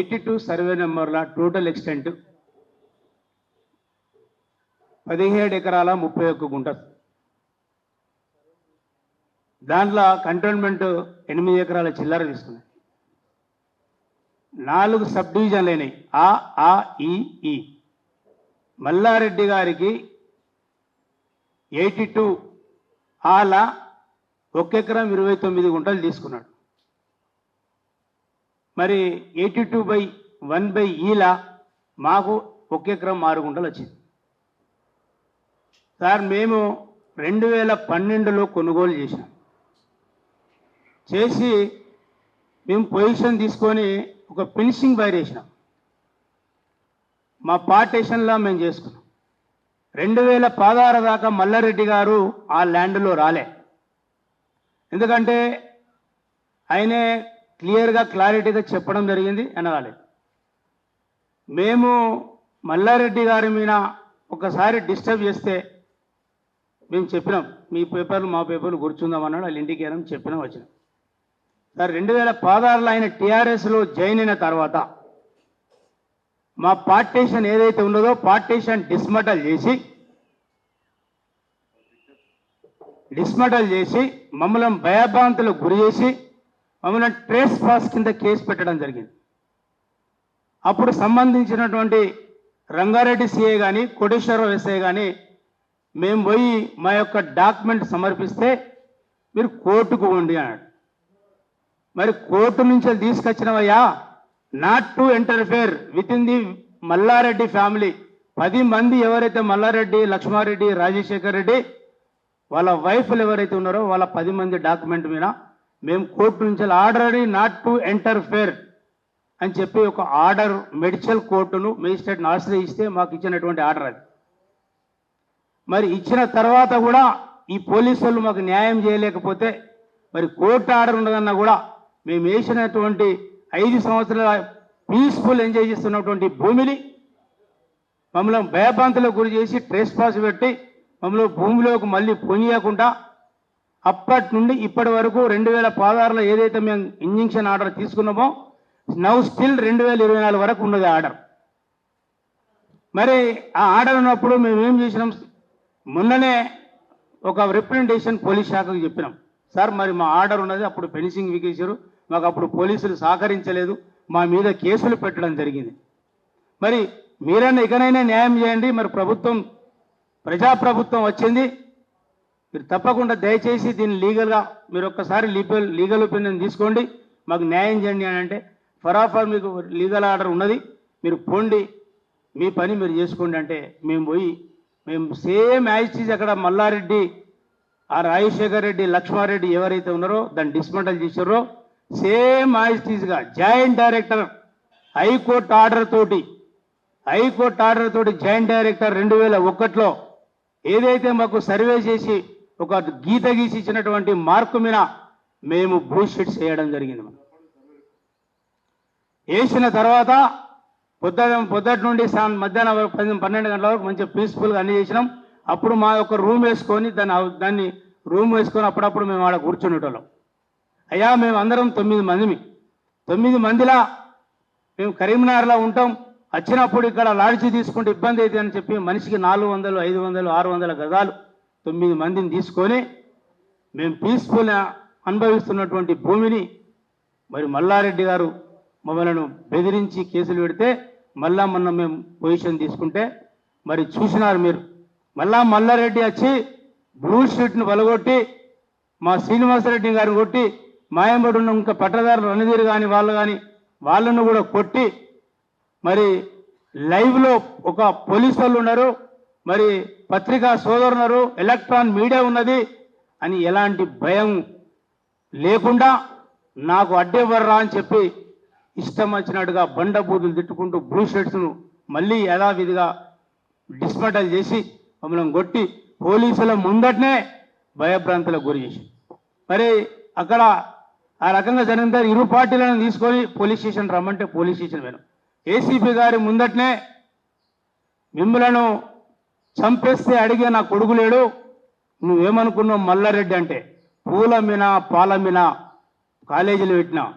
Eighty two survey నెంబర్ల total extent పదిహేడు ఎకరాల ముప్పై ఒక్క గుంట. దాంట్లో కంటోన్మెంట్ ఎనిమిది ఎకరాల చిల్లర తీసుకున్నాయి. నాలుగు సబ్ డివిజన్లు అయినాయి. ఆ ఆ ఈ ఈ. మల్లారెడ్డి గారికి ఎయిటీ టూ ఆల ఒక ఎకరం ఇరవై తొమ్మిది గుంటలు తీసుకున్నాడు. మరి eighty two by one by ఈలా మాకు ఒకే క్రమం ఆరు గుంటలు వచ్చింది. సార్ మేము రెండు వేల పన్నెండులో కొనుగోలు చేసాం చేసి మేము పొజిషన్ తీసుకొని ఒక ఫినిషింగ్ వైర్ వేసినాం. మా పార్టీషన్లో మేము చేసుకున్నాం. రెండు వేల పదహారు దాకా మల్లారెడ్డి గారు ఆ ల్యాండ్లో రాలే. ఎందుకంటే ఆయనే క్లియర్గా క్లారిటీగా చెప్పడం జరిగింది అనగాలి మేము మల్లారెడ్డి గారి మీద ఒకసారి డిస్టర్బ్ చేస్తే మేము చెప్పినాం మీ పేపర్లు మా పేపర్లు కూర్చుందామన్నాడు వాళ్ళ ఇంటికి వెళ్ళాం చెప్పినాం వచ్చినాం. సార్ రెండు వేల పదహారులో ఆయన టీఆర్ఎస్లో జాయిన్ అయిన తర్వాత మా పార్టీషన్ ఏదైతే ఉన్నదో పార్టీషన్ డిస్మటల్ చేసి డిస్మటల్ చేసి మమ్మల్ని భయభ్రాంతులకు గురి చేసి మమ్మల్ని ట్రేస్ పాస్ కింద కేసు పెట్టడం జరిగింది. అప్పుడు సంబంధించినటువంటి రంగారెడ్డి సిఏ కానీ కోటేశ్వరరావు ఎస్ఐ కానీ మేము పోయి మా యొక్క డాక్యుమెంట్ సమర్పిస్తే మీరు కోర్టుకు ఉండి అన్నాడు. మరి కోర్టు నుంచి తీసుకొచ్చినవయ్యా not to interfere with in the Mallareddy family. పది మంది ఎవరైతే మల్లారెడ్డి లక్ష్మారెడ్డి రాజశేఖర్ రెడ్డి వాళ్ళ వైఫ్లు ఎవరైతే ఉన్నారో వాళ్ళ పది మంది డాక్యుమెంట్ మీద మేము కోర్టు నుంచి ఆర్డర్ నాట్ టు ఎంటర్ఫేర్ అని చెప్పి ఒక ఆర్డర్ మెడికల్ కోర్టును మేజిస్ట్రేట్ని ఆశ్రయిస్తే మాకు ఇచ్చినటువంటి ఆర్డర్ అది. మరి ఇచ్చిన తర్వాత కూడా ఈ పోలీసు వాళ్ళు మాకు న్యాయం చేయలేకపోతే మరి కోర్టు ఆర్డర్ ఉండదన్నా కూడా మేము వేసినటువంటి ఐదు సంవత్సరాల పీస్ఫుల్ ఎంజాయ్ చేస్తున్నటువంటి భూమిని మమ్మల్ని భయభ్రాంతులకు గురి చేసి ట్రెస్ పాస్ పెట్టి మమ్మల్ని భూమిలోకి మళ్ళీ పొనియకుండా అప్పటి నుండి ఇప్పటి వరకు రెండు వేల పదహారులో ఏదైతే మేము ఇంజక్షన్ ఆర్డర్ తీసుకున్నామో నౌ స్టిల్ రెండు వేల ఇరవై నాలుగు వరకు ఉన్నది ఆర్డర్. మరి ఆ ఆర్డర్ ఉన్నప్పుడు మేము ఏం చేసినాం? మొన్ననే ఒక రిప్రజెంటేషన్ పోలీస్ శాఖకు చెప్పినాం. సార్ మరి మా ఆర్డర్ ఉన్నది అప్పుడు ఫెన్సింగ్ వికేశారు మాకు అప్పుడు పోలీసులు సహకరించలేదు మా మీద కేసులు పెట్టడం జరిగింది. మరి మీరన్నా ఇకనైనా న్యాయం చేయండి మరి ప్రభుత్వం ప్రజాప్రభుత్వం వచ్చింది మీరు తప్పకుండా దయచేసి దీన్ని లీగల్గా మీరు ఒక్కసారి లీగల్ లీగల్ ఒపీనియన్ తీసుకోండి. మాకు న్యాయం చేయండి అని అంటే ఫరాఫర్ మీకు లీగల్ ఆర్డర్ ఉన్నది. మీరు పోండి. మీ పని మీరు చేసుకోండి అంటే మేము పోయి మేము సేమ్ యాజిటీస్ అక్కడ మల్లారెడ్డి ఆ రాజశేఖర్ రెడ్డి లక్ష్మారెడ్డి ఎవరైతే ఉన్నారో దాన్ని డిస్మెంటల్ చేశారో same యాజిటీస్గా joint director high court order తోటి హైకోర్టు ఆర్డర్ తోటి జాయింట్ డైరెక్టర్ రెండు వేల ఒకటిలో ఏదైతే మాకు సర్వే చేసి ఒక గీత గీసి ఇచ్చినటువంటి మార్కు మీద మేము భూషిట్స్ వేయడం జరిగింది మనం వేసిన తర్వాత పొద్దున పొద్దుటి నుండి సా- మధ్యాహ్నం వరకు పది పన్నెండు గంటల వరకు మంచిగా పీస్ఫుల్గా అన్ని చేసినాం. అప్పుడు మా యొక్క రూమ్ వేసుకొని దాన్ని దాన్ని రూమ్ వేసుకొని అప్పుడప్పుడు మేము ఆడ కూర్చునేటోళ్ళం. అయ్యా మేము అందరం తొమ్మిది మందిమి. తొమ్మిది మందిలా మేము కరీంనగర్లో ఉంటాం. వచ్చినప్పుడు ఇక్కడ లాడ్జీ తీసుకుంటే ఇబ్బంది అయితే అని చెప్పి మనిషికి నాలుగు వందలు ఐదు వందలు ఆరు వందల గజాలు తొమ్మిది మందిని తీసుకొని మేము పీస్ఫుల్ అనుభవిస్తున్నటువంటి భూమిని మరి మల్లారెడ్డి గారు మమ్మల్ని బెదిరించి కేసులు పెడితే మళ్ళా మొన్న మేము పొజిషన్ తీసుకుంటే మరి చూసినారు మీరు. మళ్ళా మల్లారెడ్డి వచ్చి బ్లూ షీట్ను వలగొట్టి మా శ్రీనివాసరెడ్డి గారిని కొట్టి మాయంబడి ఉన్న ఇంకా పట్టదారులు రణధీరు కానీ వాళ్ళు కానీ వాళ్ళను కూడా కొట్టి మరి లైవ్లో ఒక పోలీసు వాళ్ళు ఉన్నారు. మరి పత్రికా సోదరునరు ఎలక్ట్రాన్ మీడియా ఉన్నది అని ఎలాంటి భయం లేకుండా నాకు అడ్డేవర్రా అని చెప్పి ఇష్టం వచ్చినట్టుగా బండబూతులు తిట్టుకుంటూ బ్లూ షర్ట్స్ను మళ్ళీ యథావిధిగా డిస్మెంటల్ చేసి మమ్మల్ని కొట్టి పోలీసుల ముందటనే భయభ్రాంతులకు గురి చేసి మరి అక్కడ ఆ రకంగా జరిగిన తర్వాత ఇరు పార్టీలను తీసుకొని పోలీస్ స్టేషన్ రమ్మంటే పోలీస్ స్టేషన్ పోయినాం. ఏసీపీ గారి ముందటనే మిమ్మలను చంపేస్తే అడిగే నా కొడుకు లేడు. నువ్వేమనుకున్నావు మల్లారెడ్డి అంటే? పూల పాలమ్మిన? పాల కాలేజీలు పెట్టినా?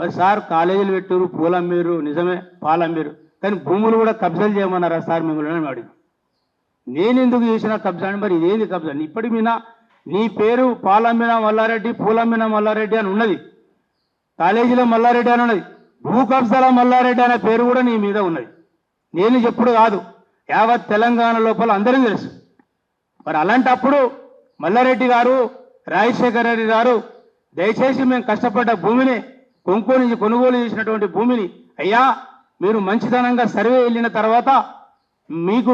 మరి సార్ కాలేజీలు పెట్టారు పూలు మీరు నిజమే పాలు మీరు కానీ భూములు కూడా కబ్జాలు చేయమన్నారా సార్ మిమ్మల్ని అని అడిగాను. నేను ఎందుకు చేసిన కబ్జా అని మరి ఇదేంది కబ్జా? ఇప్పటి మీద నీ పేరు పాలమ్మిన మల్లారెడ్డి పూలమ్మిన మల్లారెడ్డి అని ఉన్నది. కాలేజీలో మల్లారెడ్డి అని ఉన్నది. భూ కబ్జాల మల్లారెడ్డి అనే పేరు కూడా నీ మీద ఉన్నది. నేను చెప్పుడు కాదు. యావత్ తెలంగాణ లోపల అందరికీ తెలుసు. మరి అలాంటప్పుడు మల్లారెడ్డి గారు రాజశేఖర రెడ్డి గారు దయచేసి మేము కష్టపడ్డ భూమిని కొంకు నుంచి కొనుగోలు చేసినటువంటి భూమిని అయ్యా మీరు మంచితనంగా సర్వే వెళ్ళిన తర్వాత మీకు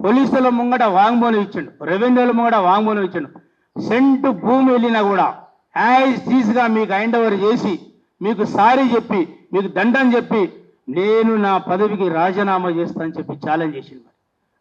పోలీసుల ముంగట వాంగ్మూలం ఇచ్చిండు రెవెన్యూల ముంగట వాంగ్మూలం ఇచ్చిండు. సెంటు భూమి వెళ్ళినా కూడా యాజ్ తీసిగా మీకు హ్యాండ్ ఓవర్ చేసి మీకు సారీ చెప్పి మీకు దండం చెప్పి నేను నా పదవికి రాజీనామా చేస్తానని చెప్పి ఛాలెంజ్ చేసింది మరి.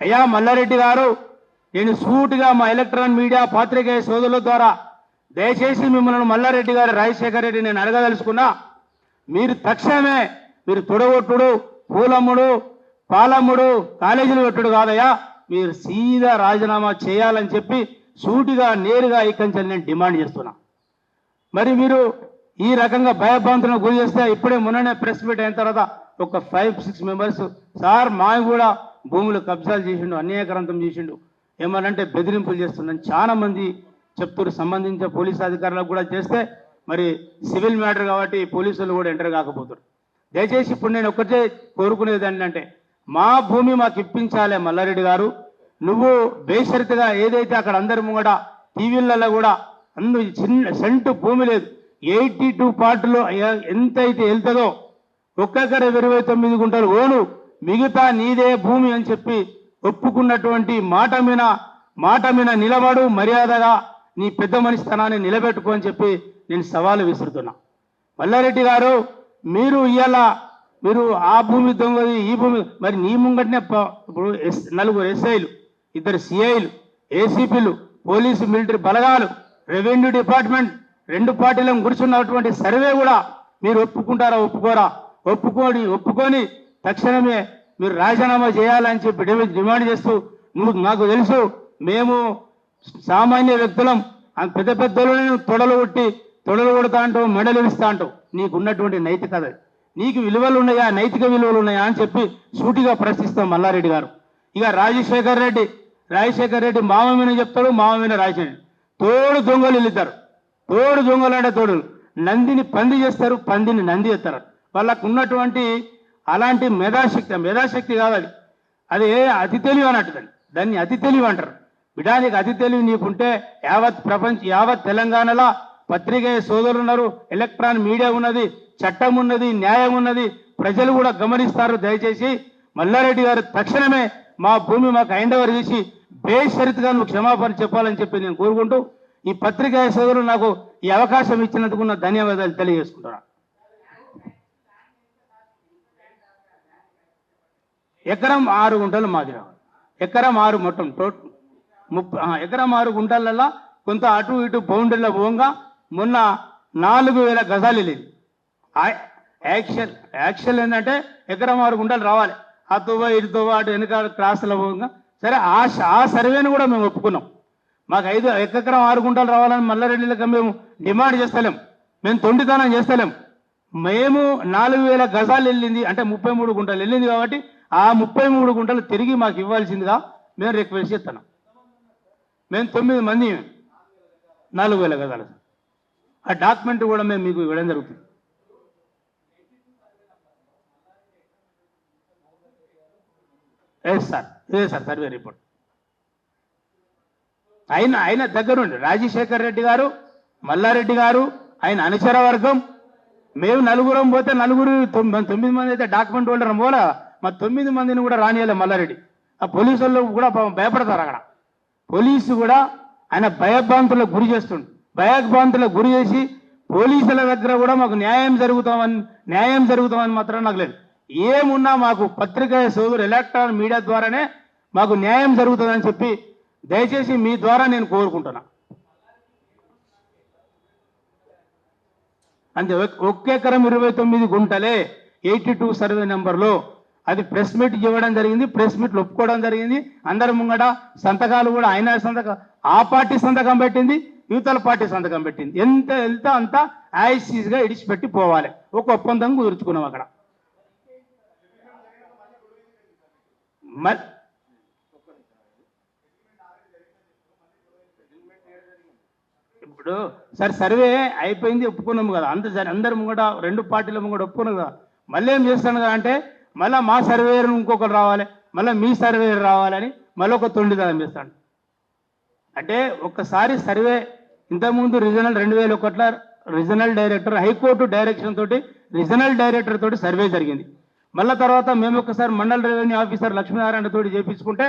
అయ్యా మల్లారెడ్డి గారు నేను సూటిగా మా ఎలక్ట్రాన్ మీడియా పాత్రికేయ సోదరుల ద్వారా దయచేసి మిమ్మల్ని మల్లారెడ్డి గారు రాజశేఖర రెడ్డి నేను అడగదలుచుకున్నా. మీరు తక్షణమే మీరు తొడగొట్టుడు పూలమ్ముడు పాలమ్ముడు కాలేజీలు పెట్టుడు కాదయ్యా. మీరు సీదా రాజీనామా చేయాలని చెప్పి సూటిగా నేరుగా ఇక్కడి నేను డిమాండ్ చేస్తున్నా. మరి మీరు ఈ రకంగా భయభ్రాంతులకు గురి చేస్తే ఇప్పుడే మొన్ననే ప్రెస్ మీట్ అయిన తర్వాత ఒక ఫైవ్ సిక్స్ మెంబర్స్ సార్ మా కూడా భూములు కబ్జాలు చేసిండు అన్యాయకరంతం చేసిండు. ఏమనంటే బెదిరింపులు చేస్తుందని చాలా మంది చెప్తున్నారు సంబంధించిన పోలీస్ అధికారులకు కూడా చేస్తే మరి సివిల్ మ్యాటర్ కాబట్టి పోలీసులు కూడా ఎంటర్ కాకపోతారు. దయచేసి ఇప్పుడు నేను ఒకటే కోరుకునేది ఏంటంటే మా భూమి మాకు ఇప్పించాలి మల్లారెడ్డి గారు. నువ్వు బేషరతుగా ఏదైతే అక్కడ అందరి ముంగట టీవీలలో కూడా అందు చిన్న సెంటు భూమి లేదు ఎయిటీ టూ పార్టీలో ఎంత అయితే వెళ్తుందో ఒక్కొక్కరు ఇరవై తొమ్మిది గుంటలు ఓను మిగతా నీదే భూమి అని చెప్పి ఒప్పుకున్నటువంటి మాట మీద మాట మీద నిలబడు మర్యాదగా నీ పెద్ద మనిషి స్థానాన్ని నిలబెట్టుకో అని చెప్పి నేను సవాలు విసురుతున్నా. మల్లారెడ్డి గారు మీరు ఇవాళ మీరు ఆ భూమి దొంగది ఈ భూమి మరి నీ ముంగటనే ఇప్పుడు ఎస్- నలుగురు ఎస్ఐలు ఇద్దరు సిఐలు ఏసీపీలు పోలీసు మిలిటరీ బలగాలు రెవెన్యూ డిపార్ట్మెంట్ రెండు పార్టీలను కూర్చున్నటువంటి సర్వే కూడా మీరు ఒప్పుకుంటారా ఒప్పుకోరా? ఒప్పుకొని ఒప్పుకొని తక్షణమే మీరు రాజీనామా చేయాలని చెప్పి డిమాండ్ డిమాండ్ చేస్తూ నువ్వు నాకు తెలుసు మేము సామాన్య వ్యక్తులం. పెద్ద పెద్దలను తొడలు కొట్టి తొడలు కొడతా అంటావు మెడలు ఇస్తా అంటావు. నీకు ఉన్నటువంటి నైతిక నీకు విలువలు ఉన్నాయా నైతిక విలువలు ఉన్నాయా అని చెప్పి సూటిగా ప్రశ్నిస్తాం మల్లారెడ్డి గారు. ఇక రాజశేఖర్ రెడ్డి రాజశేఖర్ రెడ్డి మామ మీద చెప్తాడు మామ మీద రాజశేఖర్ తోడు దొంగలు వెళ్తారు తోడు దొంగలు అంటే తోడు నందిని పంది చేస్తారు పందిని నంది చేస్తారు వాళ్ళకు ఉన్నటువంటి అలాంటి మేధాశక్తి మేధాశక్తి కాదు అది అది అతి తెలివి అన్నట్టు దాన్ని దాన్ని అతి తెలివి అంటారు. బిడానికి అతి తెలివి నీకుంటే యావత్ ప్రపంచ యావత్ తెలంగాణలో పత్రిక సోదరులు ఉన్నారు ఎలక్ట్రాన్ మీడియా ఉన్నది చట్టం ఉన్నది న్యాయం ఉన్నది. ప్రజలు కూడా గమనిస్తారు దయచేసి. మల్లారెడ్డి గారు తక్షణమే మా భూమి మాకు హ్యాండ్ చేసి బేషరతుగా నువ్వు క్షమాపణ చెప్పాలని చెప్పి నేను కోరుకుంటూ ఈ పత్రికా సోదరులు నాకు ఈ అవకాశం ఇచ్చినందుకు నా ధన్యవాదాలు తెలియజేసుకుంటున్నాను. ఎకరం ఆరు గుంటలు మాది ఎకరం ఆరు మొత్తం టోట్ ముప్పై ఎకరం ఆరు గుంటలలో కొంత అటు ఇటు బౌండరీలో పోగా మొన్న నాలుగు వేల గజాలు వెళ్ళింది. యాక్షన్ యాక్షన్ ఏంటంటే ఎకరం ఆరు గుంటలు రావాలి. ఆ తువ్వ ఇటు తువ్వ అటు వెనుక క్రాస్లో పోగా. సరే ఆ ఆ సర్వేను కూడా మేము ఒప్పుకున్నాం. మాకు ఐదు ఎకరం ఆరు గుంటలు రావాలని మల్లారెడ్డిలకు మేము డిమాండ్ చేస్తలేం. మేము తొండితనం చేస్తలేం. మేము నాలుగు వేల గజాలు వెళ్ళింది అంటే ముప్పై మూడు గుంటలు వెళ్ళింది కాబట్టి ఆ ముప్పై మూడు గుంటలు తిరిగి మాకు ఇవ్వాల్సిందిగా మేము రిక్వెస్ట్ చేస్తున్నాం మేము తొమ్మిది మంది నాలుగు వేల గజాలు. ఆ డాక్యుమెంట్ కూడా మేము మీకు ఇవ్వడం జరుగుతుంది. ఎస్ సార్ ఇదే సార్ సర్వే రిపోర్ట్ ఆయన ఆయన దగ్గరుండి రాజశేఖర్ రెడ్డి గారు మల్లారెడ్డి గారు ఆయన అనుచర వర్గం మేము నలుగురం పోతే నలుగురు తొమ్మిది మంది అయితే డాక్యుమెంట్ హోల్డర్ పోలా? మా తొమ్మిది మందిని కూడా రానియాలి మల్లారెడ్డి. ఆ పోలీసు వాళ్ళు కూడా భయపడతారు అక్కడ. పోలీసు కూడా ఆయన భయభ్రాంతులకు గురి చేస్తుండు. భయభ్రాంతులకు గురి చేసి పోలీసుల దగ్గర కూడా మాకు న్యాయం జరుగుతామని న్యాయం జరుగుతామని మాత్రం నాకు లేదు. ఏమున్నా మాకు పత్రికా సోదరు ఎలక్ట్రానిక్ మీడియా ద్వారానే మాకు న్యాయం జరుగుతుందని చెప్పి దయచేసి మీ ద్వారా నేను కోరుకుంటున్నా. అంతే ఒక్- ఒక్క ఎకరం ఇరవై తొమ్మిది గుంటలే ఎయిటీ టూ సర్వే నెంబర్లో అది ప్రెస్ మీట్ ఇవ్వడం జరిగింది ప్రెస్ మీట్లు ఒప్పుకోవడం జరిగింది. అందరి ముంగట సంతకాలు కూడా ఆయన సంతకం ఆ పార్టీ సంతకం పెట్టింది యువతల పార్టీ సంతకం పెట్టింది. ఎంత వెళ్తే అంత యాసిస్గా ఇడిచిపెట్టి పోవాలి. ఒక ఒప్పందం కుదుర్చుకున్నాం అక్కడ. ఇప్పుడు సరే సర్వే అయిపోయింది ఒప్పుకున్నాము కదా. అంత సరే అందరి ముంగట రెండు పార్టీల ముంగట ఒప్పుకున్నాం కదా. మళ్ళీ ఏం చేస్తాను కదా అంటే మళ్ళీ మా సర్వేయర్ ఇంకొకరు రావాలి మళ్ళీ మీ సర్వేయర్ రావాలని మళ్ళీ ఒక తొండిదనం చేస్తాడు. అంటే ఒక్కసారి సర్వే ఇంతకుముందు రీజనల్ రెండు వేల ఒకట్ల regional director high court direction తోటి రీజనల్ డైరెక్టర్ తోటి సర్వే జరిగింది. మళ్ళీ తర్వాత మేము ఒకసారి మండల రెవెన్యూ ఆఫీసర్ లక్ష్మీనారాయణ తోటి చేపించుకుంటే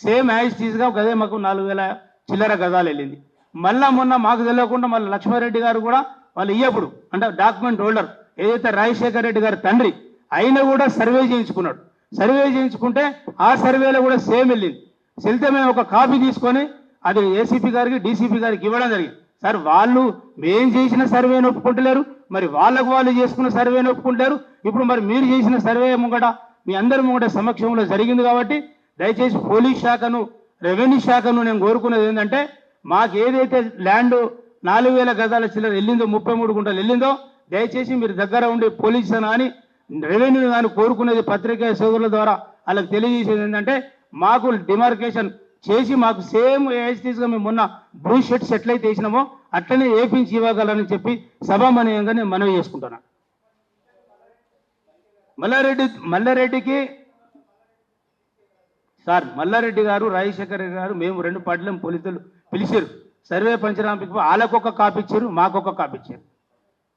సేమ్ యాజ్ గదే మాకు నాలుగు వేల చిల్లర గదాలు వెళ్ళింది. మళ్ళీ మొన్న మాకు తెలియకుండా మళ్ళీ లక్ష్మారెడ్డి గారు కూడా వాళ్ళు ఇయ్యప్పుడు అంటే డాక్యుమెంట్ హోల్డర్ ఏదైతే రాజశేఖర్ రెడ్డి గారి తండ్రి అయినా కూడా సర్వే చేయించుకున్నాడు. సర్వే చేయించుకుంటే ఆ సర్వేలో కూడా సేమ్ వెళ్ళింది. వెళ్తే మేము ఒక కాపీ తీసుకొని అది ఏసీపీ గారికి డీసీపీ గారికి ఇవ్వడం జరిగింది. సార్ వాళ్ళు మేం చేసిన సర్వేని ఒప్పుకుంటలేరు మరి వాళ్ళకు వాళ్ళు చేసుకున్న సర్వేని ఒప్పుకుంటారు ఇప్పుడు మరి మీరు చేసిన సర్వే ముంగట మీ అందరి ముంగట సమక్షంలో జరిగింది కాబట్టి దయచేసి పోలీస్ శాఖను రెవెన్యూ శాఖను నేను కోరుకున్నది ఏంటంటే మాకు ఏదైతే ల్యాండ్ నాలుగు వేల గజాల చిల్లర వెళ్ళిందో ముప్పై మూడు గుంటలు వెళ్ళిందో దయచేసి మీరు దగ్గర ఉండి పోలీస్ అని రెవెన్యూ కానీ కోరుకునేది పత్రికా సోదరుల ద్వారా వాళ్ళకి తెలియజేసేది ఏంటంటే మాకు డిమార్కేషన్ చేసి మాకు సేమ్ ఏఎస్టీస్గా మేము మొన్న బ్లూ షర్ట్స్ ఎట్లయితే వేసినామో అట్లనే ఏపించి ఇవ్వగలరని చెప్పి సభామనీయంగా నేను మనవి చేసుకుంటున్నాను మల్లారెడ్డి మల్లారెడ్డికి సార్ మల్లారెడ్డి గారు రాజశేఖర్ రెడ్డి గారు మేము రెండు పార్టీలను పోలీసులు పిలిచారు సర్వే పంచనామాకి వాళ్ళకొక కాపీ ఇచ్చారు మాకొక కాపీ ఇచ్చారు